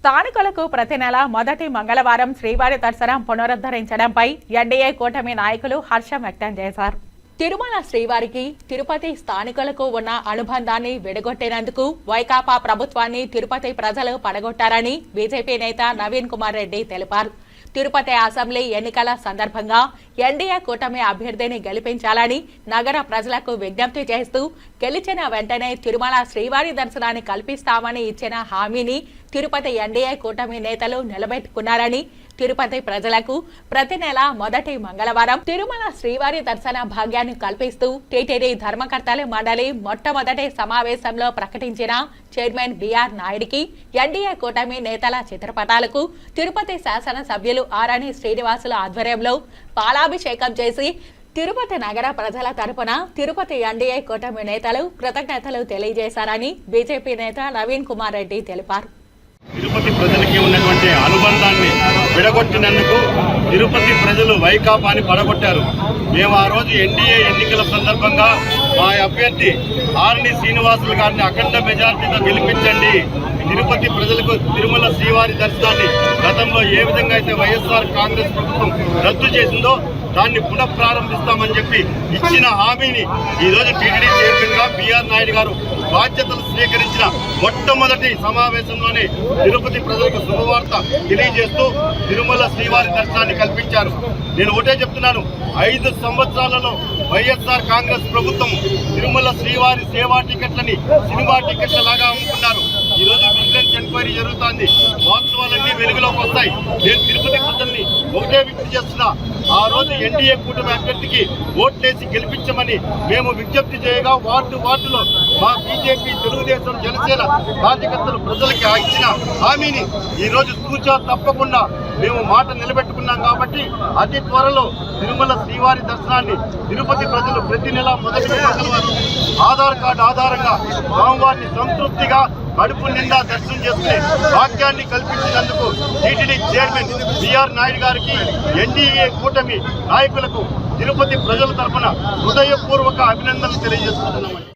స్థానికులకు ప్రతి నెల మొదటి మంగళవారం శ్రీవారి దర్శనం పునరుద్ధరించడంపై ఎన్డీఏ కూటమి నాయకులు హర్షం వ్యక్తం చేశారు. తిరుమల శ్రీవారికి తిరుపతి స్థానికులకు ఉన్న అనుబంధాన్ని విడగొట్టేందుకు వైకాపా ప్రభుత్వాన్ని తిరుపతి ప్రజలు పడగొట్టారని బీజేపీ నేత నవీన్ కుమార్ రెడ్డి తెలిపారు. తిరుపతి అసెంబ్లీ ఎన్నికల సందర్భంగా ఎన్డీఏ కూటమి అభ్యర్థిని గెలిపించాలని నగర ప్రజలకు విజ్ఞప్తి చేస్తూ గెలిచిన వెంటనే తిరుమల శ్రీవారి దర్శనాన్ని కల్పిస్తామని ఇచ్చిన హామీని తిరుపతి ఎన్డీఏ కూటమి నేతలు నిలబెట్టుకున్నారని తిరుపతి ప్రజలకు ప్రతి నెల మొదటి మంగళవారం తిరుమల శ్రీవారి దర్శన భాగ్యాన్ని కల్పిస్తూ టీటీడీ ధర్మకర్తల మండలి మొట్టమొదటి సమావేశంలో ప్రకటించిన చైర్మన్ బిఆర్ నాయుడికి ఎన్డీఏ కూటమి నేతల చిత్రపటాలకు తిరుపతి శాసన సభ్యులు ఆరణి శ్రీనివాసుల ఆధ్వర్యంలో పాలాభిషేకం చేసి తిరుపతి నగర ప్రజల తరపున తిరుపతి ఎన్డీఏ కూటమి నేతలు కృతజ్ఞతలు తెలియజేశారని బీజేపీ నేత నవీన్ కుమార్ రెడ్డి తెలిపారు. తిరుపతి ప్రజలకి ఉన్నటువంటి అనుబంధాన్ని విడగొట్టినందుకు తిరుపతి ప్రజలు వైకాపాని పడగొట్టారు. మేము ఆ రోజు ఎన్డీఏ ఎన్నికల సందర్భంగా మా అభ్యర్థి ఆర్ని శ్రీనివాసులు గారిని అఖండ మెజార్టీతో గెలిపించండి. తిరుపతి ప్రజలకు తిరుమల శ్రీవారి దర్శనాన్ని గతంలో ఏ విధంగా అయితే వైఎస్ఆర్ కాంగ్రెస్ ప్రభుత్వం రద్దు చేసిందో దాన్ని పునఃప్రారంభిస్తామని చెప్పి ఇచ్చిన హామీని ఈ రోజు టీటీడీ చైర్మన్గా నాయుడు గారు బాధ్యతలు స్వీకరించిన మొట్టమొదటి సమావేశంలోనే తిరుపతి ప్రజలకు శుభవార్త తెలియజేస్తూ తిరుమల శ్రీవారి దర్శనాన్ని కల్పించారు. నేను ఒకటే చెప్తున్నాను ఐదు సంవత్సరాలలో వైఎస్ఆర్ కాంగ్రెస్ ప్రభుత్వం తిరుమల శ్రీవారి సేవా టికెట్లని సినిమా టికెట్ల లాగా అమ్ముకున్నారు. ఈ విజిలెన్స్ ఎంక్వైరీ జరుగుతోంది. వాస్తవాలన్నీ వెలుగులోకి వస్తాయి. నేను తిరుపతి ప్రజల్ని ఒకటే విజ్ఞప్తి చేస్తున్నా. ఆ రోజు ఎన్డీఏ కూటమి అభ్యర్థికి ఓట్లేసి గెలిపించమని మేము విజ్ఞప్తి చేయగా వార్డు వార్డులో మా బీజేపీ తెలుగుదేశం జనసేన కార్యకర్తలు ప్రజలకి ఇచ్చిన హామీని ఈరోజు రోజు తూచా తప్పకుండా మేము మాట నిలబెట్టుకున్నాం కాబట్టి అతి త్వరలో తిరుమల శ్రీవారి దర్శనాన్ని తిరుపతి ప్రజలు ప్రతి నెల మొదటి ఆధార్ కార్డు ఆధారంగా స్వామివారిని సంతృప్తిగా కడుపు నిండా దర్శనం చేసుకునే వాక్యాన్ని కల్పించినందుకు టీటీడీ చైర్మన్ బిఆర్ నాయుడు గారికి ఎన్డీఏ కూటమి నాయకులకు తిరుపతి ప్రజల తరఫున హృదయపూర్వక అభినందనలు తెలియజేస్తున్నాము